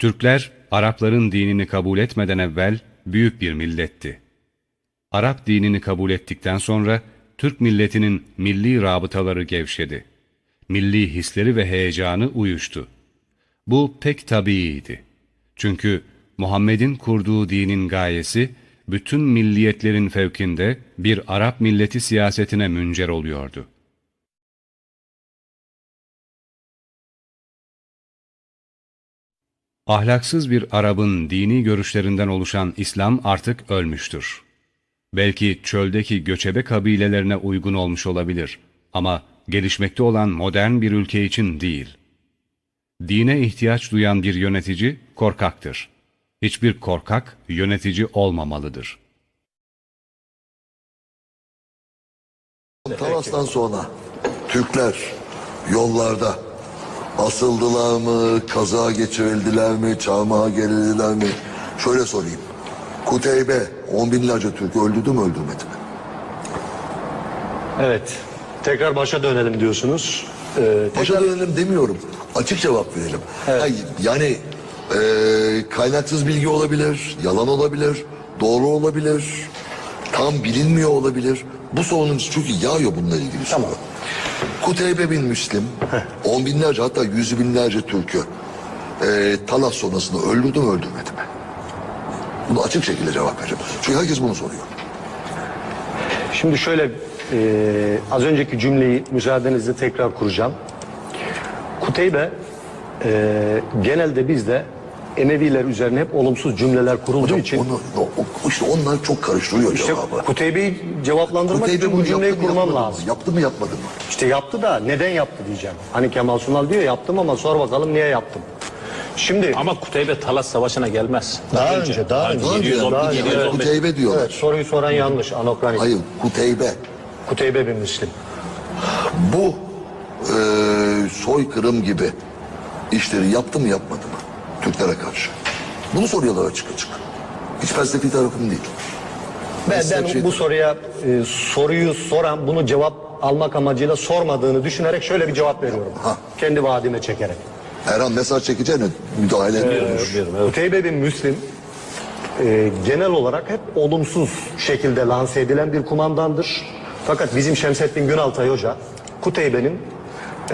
Türkler, Arapların dinini kabul etmeden evvel büyük bir milletti. Arap dinini kabul ettikten sonra Türk milletinin milli rabıtaları gevşedi. Milli hisleri ve heyecanı uyuştu. Bu pek tabiiydi. Çünkü Muhammed'in kurduğu dinin gayesi bütün milliyetlerin fevkinde bir Arap milleti siyasetine müncer oluyordu. Ahlaksız bir Arap'ın dini görüşlerinden oluşan İslam artık ölmüştür. Belki çöldeki göçebe kabilelerine uygun olmuş olabilir ama gelişmekte olan modern bir ülke için değil. Dine ihtiyaç duyan bir yönetici korkaktır. Hiçbir korkak yönetici olmamalıdır. Talas'tan sonra Türkler yollarda asıldılar mı, kaza geçirildiler mi, çarmıha gerildiler mi? Şöyle sorayım. Kuteybe on binlerce Türk öldürdü mü öldürmedi mi? Evet. Tekrar başa dönelim diyorsunuz. Ee, Başa tekrar- dönelim demiyorum. Açık cevap verelim. Hayır, yani e, kaynaksız bilgi olabilir, yalan olabilir, doğru olabilir, tam bilinmiyor olabilir. Bu sorunumuz çünkü yağıyor bununla ilgili soru. Kuteybe bin Müslim, on binlerce hatta yüz binlerce Türk'ü e, Talas sonrasında öldürdü mü öldürmedi mi? Bunu açık şekilde cevap vereceğim. Çünkü herkes bunu soruyor. Şimdi şöyle e, az önceki cümleyi müsaadenizle tekrar kuracağım. Kuteybe e, genelde bizde Emeviler üzerine hep olumsuz cümleler kurulduğu Hocam için onu, o, işte onlar çok karıştırıyor işte cevabı. Kuteybe'yi cevaplandırmak Kuteybe için bu cümleyi yaptı mı, kurmam yapmadı mı? lazım. Yaptı mı yapmadı mı? İşte yaptı da neden yaptı diyeceğim. Hani Kemal Sunal diyor yaptım ama sor bakalım niye yaptım. Şimdi Ama Kuteybe Talas Savaşı'na gelmez. daha önce daha önce Daha önce 710, yaptı. 715. Kuteybe diyorlar. Evet, soruyu soran yanlış anokronik. Hayır Kuteybe. Kuteybe bin Müslim. Bu e, soykırım gibi işleri yaptı mı yapmadı mı Türklere karşı? Bunu soruyorlar açık açık. Hiç felsefi tarafım değil. Ben, şey- bu soruya e, soruyu soran bunu cevap almak amacıyla sormadığını düşünerek şöyle bir cevap veriyorum. Ha. Kendi vaadime çekerek. Erhan mesaj çekeceğine müdahale etmiyormuş. Kuteybe bin Müslim e, genel olarak hep olumsuz şekilde lanse edilen bir kumandandır. Fakat bizim Şemsettin Günaltay Hoca Kuteybe'nin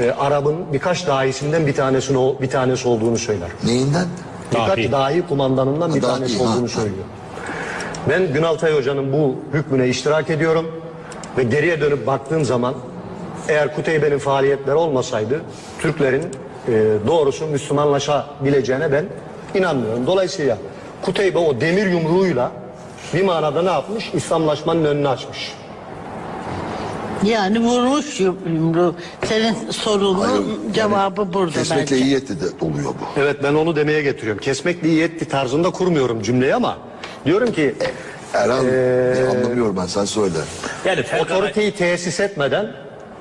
e, Arap'ın birkaç dahisinden bir tanesini o- bir tanesi olduğunu söyler. Neyinden? Birkaç Dahi. dahi kumandanından bir Dahi, tanesi ha, olduğunu ha. söylüyor. Ben Günaltay Hoca'nın bu hükmüne iştirak ediyorum ve geriye dönüp baktığım zaman eğer Kuteybe'nin faaliyetleri olmasaydı Türklerin e, doğrusu Müslümanlaşabileceğine ben inanmıyorum. Dolayısıyla Kuteybe o demir yumruğuyla bir manada ne yapmış? İslamlaşmanın önünü açmış. Yani vurmuş yumruğu. Senin sorunun Hayır, cevabı burada Kesmekle bence. iyi etti de doluyor bu. Evet ben onu demeye getiriyorum. Kesmekle iyi etti tarzında kurmuyorum cümleyi ama diyorum ki Erhan Ee, anlamıyorum ben sen söyle. Yani Fergana- otoriteyi tesis etmeden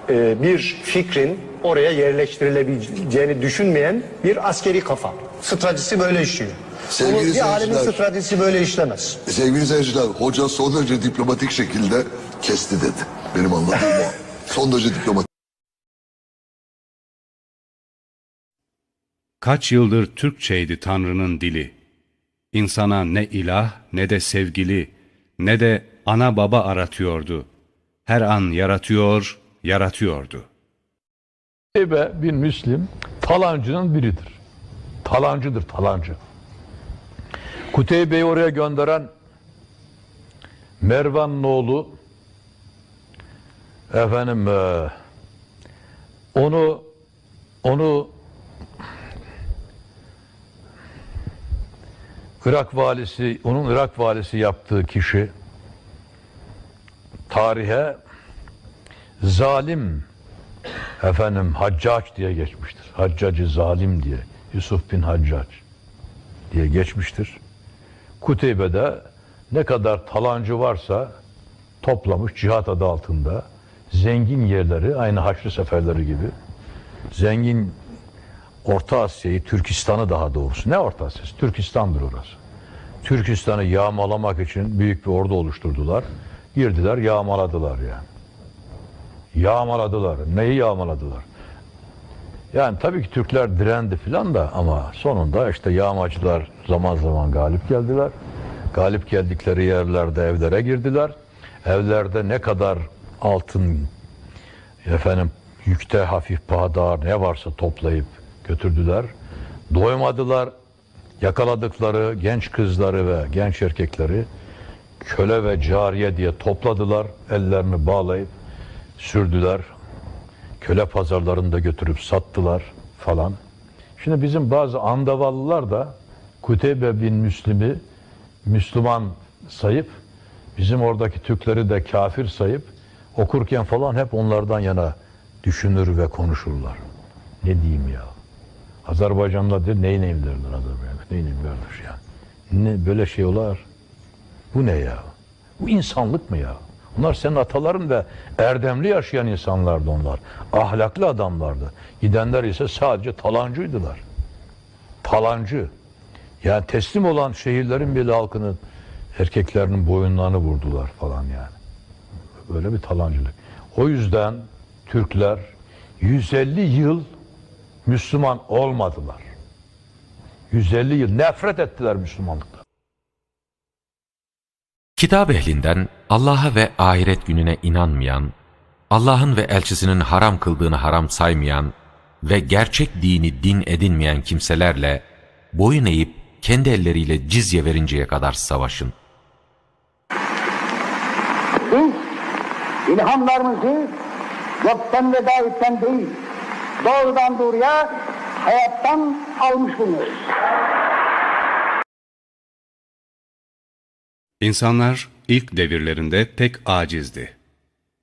e, bir fikrin oraya yerleştirilebileceğini düşünmeyen bir askeri kafa. Stratejisi böyle işliyor. Sevgili Bunu bir alemin seyirciler- stratejisi böyle işlemez. Sevgili seyirciler hoca son derece diplomatik şekilde kesti dedi. Benim anladığım o. Son derece diplomatik. Kaç yıldır Türkçeydi Tanrı'nın dili. İnsana ne ilah ne de sevgili ne de ana baba aratıyordu. Her an yaratıyor, yaratıyordu. Kuteybe bin Müslim talancının biridir. Talancıdır, talancı. Kuteybe'yi oraya gönderen Mervan'ın oğlu efendim eee, onu onu Irak valisi, onun Irak valisi yaptığı kişi tarihe zalim efendim Haccac diye geçmiştir. Haccacı zalim diye. Yusuf bin Haccac diye geçmiştir. Kuteybe'de ne kadar talancı varsa toplamış cihat adı altında zengin yerleri aynı Haçlı seferleri gibi zengin Orta Asya'yı, Türkistan'ı daha doğrusu. Ne Orta Asya'sı? Türkistan'dır orası. Türkistan'ı yağmalamak için büyük bir ordu oluşturdular. Girdiler, yağmaladılar yani. Yağmaladılar. Neyi yağmaladılar? Yani tabii ki Türkler direndi filan da ama sonunda işte yağmacılar zaman zaman galip geldiler. Galip geldikleri yerlerde evlere girdiler. Evlerde ne kadar altın, efendim yükte hafif pahadar ne varsa toplayıp götürdüler. Doymadılar. Yakaladıkları genç kızları ve genç erkekleri köle ve cariye diye topladılar. Ellerini bağlayıp sürdüler. Köle pazarlarında götürüp sattılar falan. Şimdi bizim bazı andavallılar da Kuteybe bin Müslim'i Müslüman sayıp bizim oradaki Türkleri de kafir sayıp okurken falan hep onlardan yana düşünür ve konuşurlar. Ne diyeyim ya? Azerbaycan'da der ney neyim derler Azerbaycan'da. Ney neyim kardeş ya? Ne böyle şey olar? Bu ne ya? Bu insanlık mı ya? Bunlar senin ataların ve erdemli yaşayan insanlardı onlar. Ahlaklı adamlardı. Gidenler ise sadece talancıydılar. Talancı. Yani teslim olan şehirlerin bile halkının erkeklerinin boyunlarını vurdular falan yani. Böyle bir talancılık. O yüzden Türkler 150 yıl Müslüman olmadılar. 150 yıl nefret ettiler Müslümanlıktan. Kitap ehlinden Allah'a ve ahiret gününe inanmayan, Allah'ın ve elçisinin haram kıldığını haram saymayan ve gerçek dini din edinmeyen kimselerle boyun eğip kendi elleriyle cizye verinceye kadar savaşın. İlhamlarımızı yoktan ve davetten değil, doğrudan doğruya hayattan almış bulunuyoruz. İnsanlar ilk devirlerinde pek acizdi.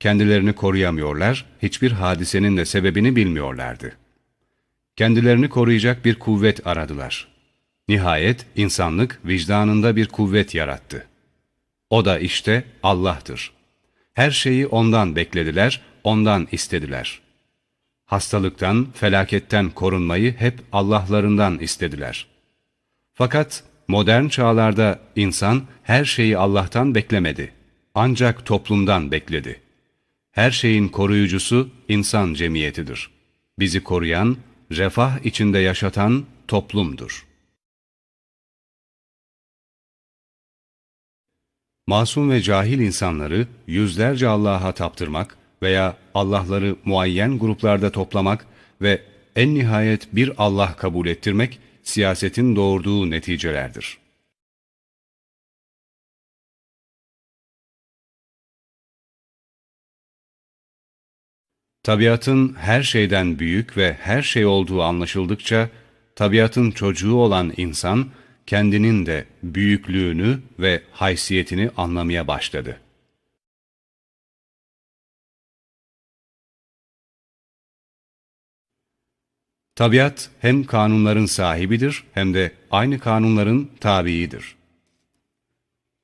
Kendilerini koruyamıyorlar, hiçbir hadisenin de sebebini bilmiyorlardı. Kendilerini koruyacak bir kuvvet aradılar. Nihayet insanlık vicdanında bir kuvvet yarattı. O da işte Allah'tır. Her şeyi ondan beklediler, ondan istediler. Hastalıktan, felaketten korunmayı hep Allah'larından istediler. Fakat modern çağlarda insan her şeyi Allah'tan beklemedi. Ancak toplumdan bekledi. Her şeyin koruyucusu insan cemiyetidir. Bizi koruyan, refah içinde yaşatan toplumdur. Masum ve cahil insanları yüzlerce Allah'a taptırmak veya Allah'ları muayyen gruplarda toplamak ve en nihayet bir Allah kabul ettirmek siyasetin doğurduğu neticelerdir. Tabiatın her şeyden büyük ve her şey olduğu anlaşıldıkça, tabiatın çocuğu olan insan, kendinin de büyüklüğünü ve haysiyetini anlamaya başladı. Tabiat hem kanunların sahibidir hem de aynı kanunların tabiidir.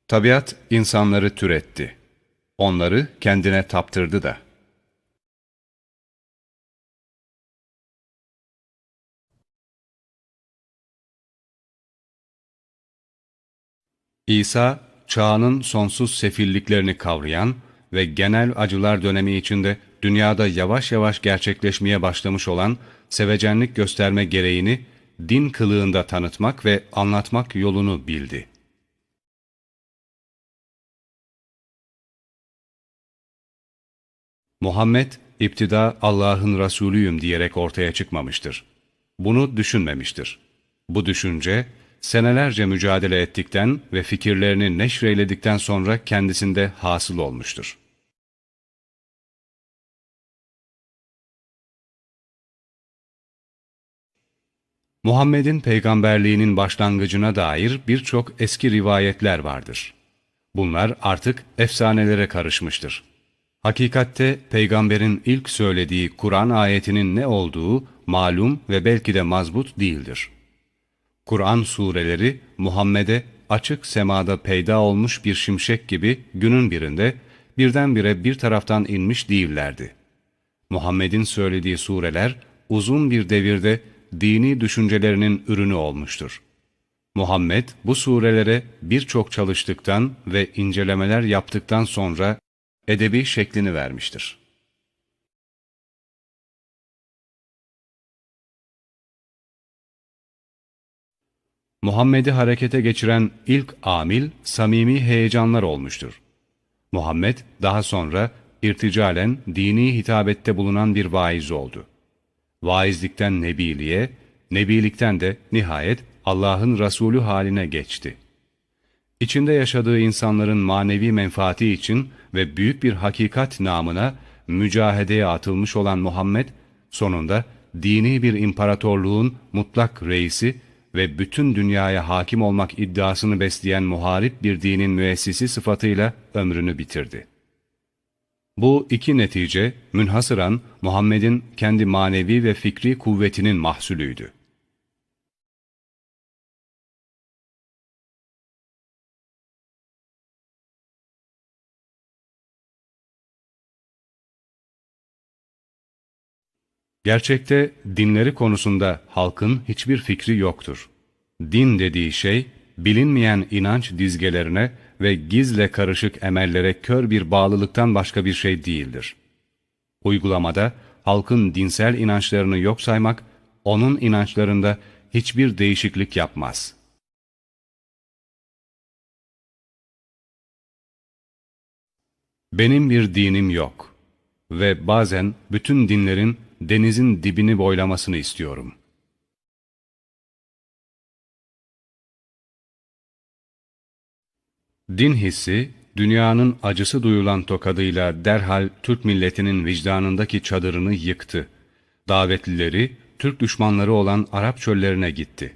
Tabiat insanları türetti. Onları kendine taptırdı da. İsa, çağının sonsuz sefilliklerini kavrayan ve genel acılar dönemi içinde dünyada yavaş yavaş gerçekleşmeye başlamış olan sevecenlik gösterme gereğini din kılığında tanıtmak ve anlatmak yolunu bildi. Muhammed, iptida Allah'ın Resulüyüm diyerek ortaya çıkmamıştır. Bunu düşünmemiştir. Bu düşünce, senelerce mücadele ettikten ve fikirlerini neşreyledikten sonra kendisinde hasıl olmuştur. Muhammed'in peygamberliğinin başlangıcına dair birçok eski rivayetler vardır. Bunlar artık efsanelere karışmıştır. Hakikatte peygamberin ilk söylediği Kur'an ayetinin ne olduğu malum ve belki de mazbut değildir. Kur'an sureleri Muhammed'e açık semada peyda olmuş bir şimşek gibi günün birinde birdenbire bir taraftan inmiş değillerdi. Muhammed'in söylediği sureler uzun bir devirde dini düşüncelerinin ürünü olmuştur. Muhammed bu surelere birçok çalıştıktan ve incelemeler yaptıktan sonra edebi şeklini vermiştir. Muhammed'i harekete geçiren ilk amil samimi heyecanlar olmuştur. Muhammed daha sonra irticalen dini hitabette bulunan bir vaiz oldu. Vaizlikten nebiliğe, nebilikten de nihayet Allah'ın Resulü haline geçti. İçinde yaşadığı insanların manevi menfaati için ve büyük bir hakikat namına mücahedeye atılmış olan Muhammed, sonunda dini bir imparatorluğun mutlak reisi ve bütün dünyaya hakim olmak iddiasını besleyen muharip bir dinin müessisi sıfatıyla ömrünü bitirdi. Bu iki netice münhasıran Muhammed'in kendi manevi ve fikri kuvvetinin mahsulüydü. Gerçekte dinleri konusunda halkın hiçbir fikri yoktur. Din dediği şey, bilinmeyen inanç dizgelerine ve gizle karışık emellere kör bir bağlılıktan başka bir şey değildir. Uygulamada halkın dinsel inançlarını yok saymak, onun inançlarında hiçbir değişiklik yapmaz. Benim bir dinim yok ve bazen bütün dinlerin denizin dibini boylamasını istiyorum. Din hissi, dünyanın acısı duyulan tokadıyla derhal Türk milletinin vicdanındaki çadırını yıktı. Davetlileri, Türk düşmanları olan Arap çöllerine gitti.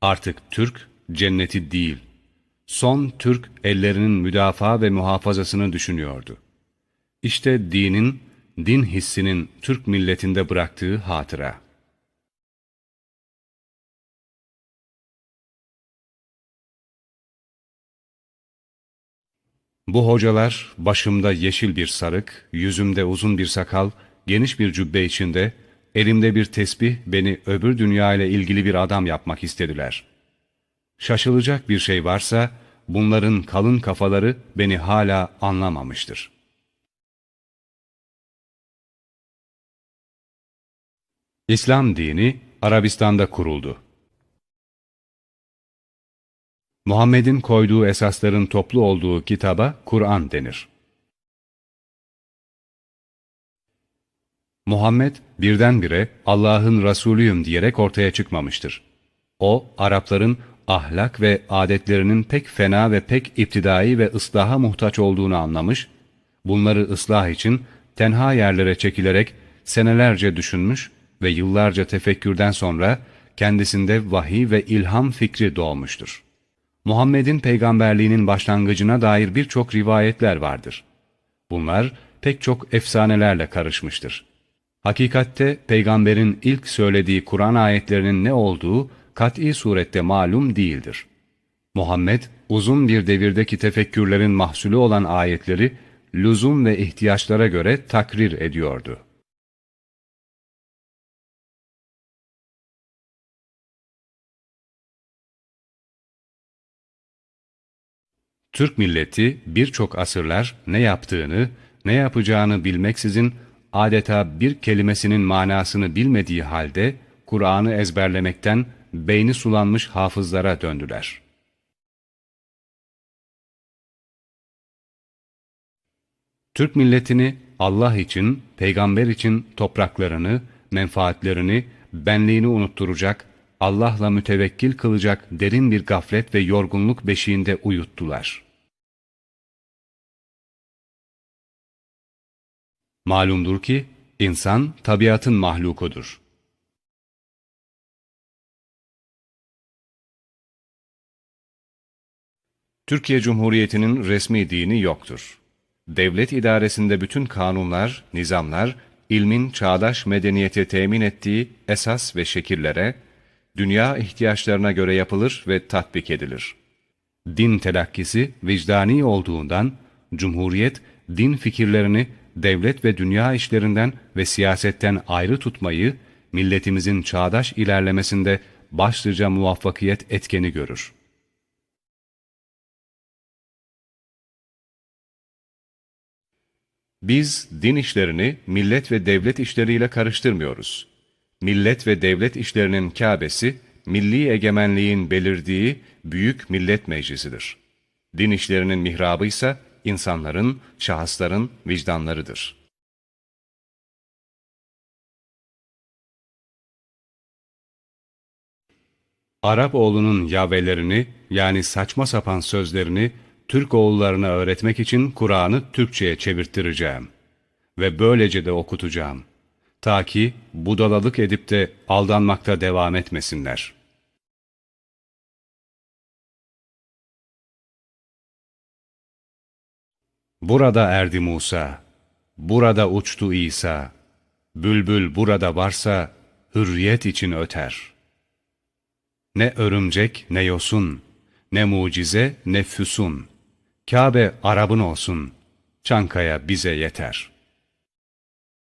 Artık Türk, cenneti değil, son Türk ellerinin müdafaa ve muhafazasını düşünüyordu. İşte dinin, din hissinin Türk milletinde bıraktığı hatıra. Bu hocalar başımda yeşil bir sarık, yüzümde uzun bir sakal, geniş bir cübbe içinde, elimde bir tesbih beni öbür dünya ile ilgili bir adam yapmak istediler. Şaşılacak bir şey varsa bunların kalın kafaları beni hala anlamamıştır. İslam dini Arabistan'da kuruldu. Muhammed'in koyduğu esasların toplu olduğu kitaba Kur'an denir. Muhammed birdenbire Allah'ın Resulüyüm diyerek ortaya çıkmamıştır. O, Arapların ahlak ve adetlerinin pek fena ve pek iptidai ve ıslaha muhtaç olduğunu anlamış, bunları ıslah için tenha yerlere çekilerek senelerce düşünmüş ve yıllarca tefekkürden sonra kendisinde vahiy ve ilham fikri doğmuştur. Muhammed'in peygamberliğinin başlangıcına dair birçok rivayetler vardır. Bunlar pek çok efsanelerle karışmıştır. Hakikatte peygamberin ilk söylediği Kur'an ayetlerinin ne olduğu kat'i surette malum değildir. Muhammed uzun bir devirdeki tefekkürlerin mahsulü olan ayetleri lüzum ve ihtiyaçlara göre takrir ediyordu. Türk milleti birçok asırlar ne yaptığını, ne yapacağını bilmeksizin adeta bir kelimesinin manasını bilmediği halde Kur'an'ı ezberlemekten beyni sulanmış hafızlara döndüler. Türk milletini Allah için, peygamber için topraklarını, menfaatlerini, benliğini unutturacak, Allah'la mütevekkil kılacak derin bir gaflet ve yorgunluk beşiğinde uyuttular. Malumdur ki, insan tabiatın mahlukudur. Türkiye Cumhuriyeti'nin resmi dini yoktur. Devlet idaresinde bütün kanunlar, nizamlar, ilmin çağdaş medeniyeti temin ettiği esas ve şekillere, dünya ihtiyaçlarına göre yapılır ve tatbik edilir. Din telakkisi vicdani olduğundan, Cumhuriyet, din fikirlerini devlet ve dünya işlerinden ve siyasetten ayrı tutmayı, milletimizin çağdaş ilerlemesinde başlıca muvaffakiyet etkeni görür. Biz din işlerini millet ve devlet işleriyle karıştırmıyoruz. Millet ve devlet işlerinin Kâbesi, milli egemenliğin belirdiği büyük millet meclisidir. Din işlerinin mihrabı ise insanların, şahısların vicdanlarıdır. Arap oğlunun yavelerini yani saçma sapan sözlerini Türk oğullarına öğretmek için Kur'an'ı Türkçe'ye çevirttireceğim. Ve böylece de okutacağım. Ta ki budalalık edip de aldanmakta devam etmesinler. Burada erdi Musa, burada uçtu İsa, bülbül burada varsa hürriyet için öter.'' Ne örümcek ne yosun, ne mucize ne füsun. Kabe Arap'ın olsun, Çankaya bize yeter.''